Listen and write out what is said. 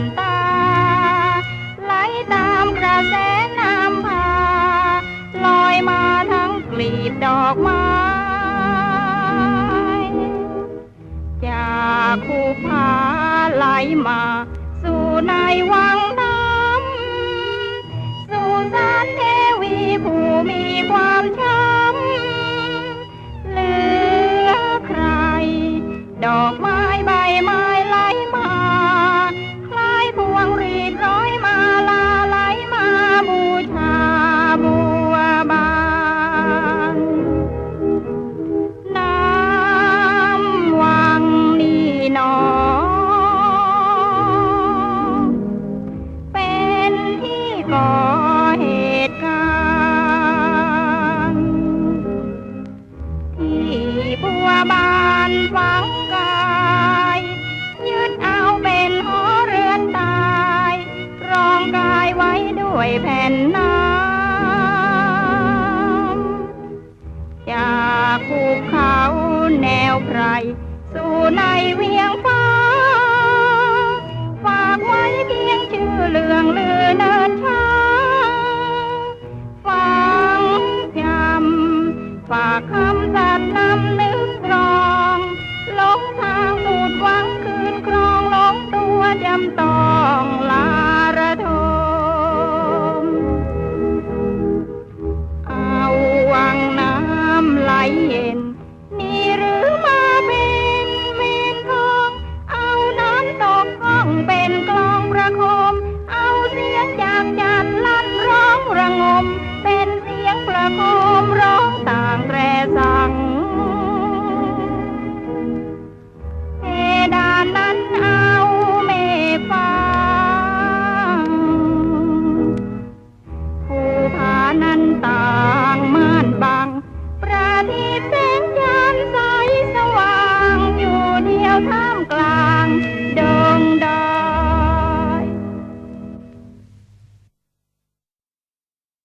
อนตา ไหลตามกระแสน้ำพา ลอยมาทั้งกลีบดอกไม้จากคูผาไหลมา สู่ในวัง ก่อเหตุการณ์ที่บัวบานฝังกายยึดเอาเป็นหอเรือนตายรองกายไว้ด้วยแผ่นน้ำจากภูเขาแนวไพรสู่ในเวียงฟ้าากคำสัตย์นำนึกตรองหลงทางสูดหวังคืนครองหลงตัวจำต้อง